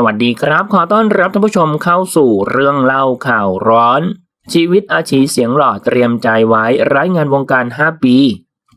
สวัสดีครับ ขอต้อนรับท่านผู้ชมเข้าสู่เรื่องเล่าข่าวร้อน ชีวิตอาชีเสียงหล่อเตรียมใจไว้ร้ายงานวงการ 5 ปี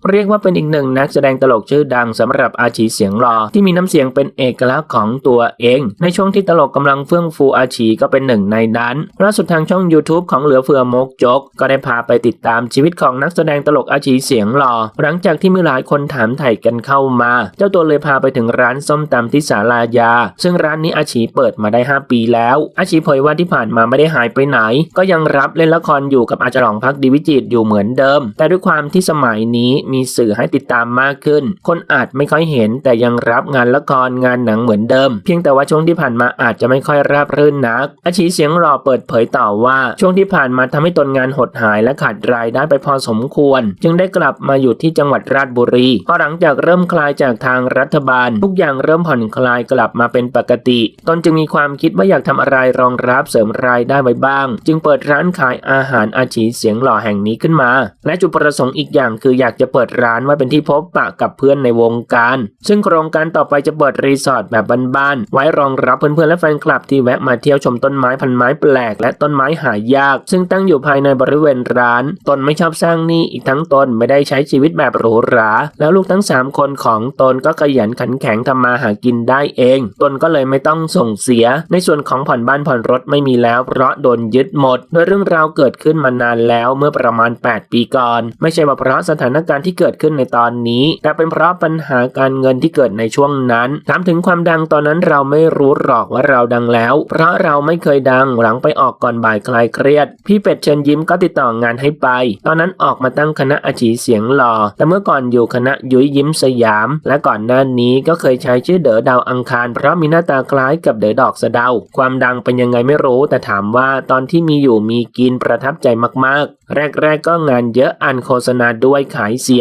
เรียกว่าเป็นอีกหนึ่งนักแสดงตลกชื่อดังสำหรับอาชีเสียงหล่อที่มีน้ำเสียงเป็นเอกลักษณ์ของตัวเอง ในช่วงที่ตลกกำลังเฟื่องฟูอาชีก็เป็นหนึ่งในนั้นล่าสุดทางช่อง YouTube ของเหลือเฟือมกจก ก็ได้พาไปติดตามชีวิตของนักแสดงตลกอาชีเสียงหล่อหลังจากที่มีหลายคนถามไถ่กันเข้ามา เจ้าตัวเลยพาไปถึงร้านส้มตำที่ศาลายา ซึ่งร้านนี้อาชีเปิดมาได้ 5 ปีแล้ว อาชีเผยว่าที่ผ่านมาไม่ได้หายไปไหน ก็ยังรับเล่นละครอยู่กับอาจารย์หลงพักดีวิจิตอยู่เหมือนเดิม แต่ด้วยความที่สมัยนี้มีสื่อให้ติดตามมากขึ้น คนอาจไม่ค่อยเห็นแต่ยังรับงานละครงานหนังเหมือนเดิม เพียงแต่ว่าช่วงที่ผ่านมาอาจจะไม่ค่อยราบรื่นนัก อาชีเสียงหล่อเปิดเผยต่อว่า ช่วงที่ผ่านมาทำให้ตนงานหดหายและขาดรายได้ไปพอสมควร จึงได้กลับมาอยู่ที่จังหวัดราชบุรีพอหลังจากเริ่มคลายจากทางรัฐบาล ทุกอย่างเริ่มผ่อนคลายกลับมาเป็นปกติ ตนจึงมีความคิดว่าอยากทำอะไรรองรับเสริมรายได้ไว้บ้าง จึงเปิดร้านขายอาหารอาชีเสียงหล่อแห่งนี้ขึ้นมา และจุดประสงค์อีกอย่างคืออยากจะเปิดร้านไว้เป็นที่พบปะกับเพื่อนในวงการ ซึ่งโครงการต่อไปจะเปิดรีสอร์ทแบบบ้านๆไว้รองรับเพื่อนๆและแฟนคลับที่แวะมาเที่ยวชมต้นไม้พันไม้แปลกและต้นไม้หายาก ซึ่งตั้งอยู่ภายในบริเวณร้าน ตนไม่ชอบสร้างหนี้อีกทั้งตนไม่ได้ใช้ชีวิตแบบหรูหรา แล้วลูกทั้ง 3 คนของตนก็ขยันขันแข็งทำมาหากินได้เอง ตนก็เลยไม่ต้องส่งเสีย ในส่วนของผ่อนบ้านผ่อนรถไม่มีแล้ว เพราะโดนยึดหมด โดยเรื่องราวเกิดขึ้นมานานแล้วเมื่อประมาณ 8 ปีก่อน ไม่ใช่ว่าเพราะสถานการณ์ที่เกิดขึ้นในตอนนี้ แต่เป็นเพราะปัญหาการเงินที่เกิดในช่วงนั้นถามถึงความดังตอนนั้นเราไม่รู้หรอกว่าเราดังแล้ว เพราะเราไม่เคยดังหลังไปออกก่อนบ่ายคลายเครียด พี่เป็ดเชิญยิ้มก็ติดต่องานให้ไป ตอนนั้นออกมาตั้งคณะอาชีเสียงหล่อแต่เมื่อก่อนอยู่คณะยุ้ยยิ้มสยาม และก่อนหน้านี้ก็เคยใช้ชื่อเด๋อดาวอังคาร เพราะมีหน้าตาคล้ายกับเด๋อดอกสะเดา ความดังเป็นยังไงไม่รู้ แต่ถามว่าตอนที่มีอยู่มีกินประทับใจมากๆ แรกๆก็งานเยอะอันโฆษณาด้วยขายเสียง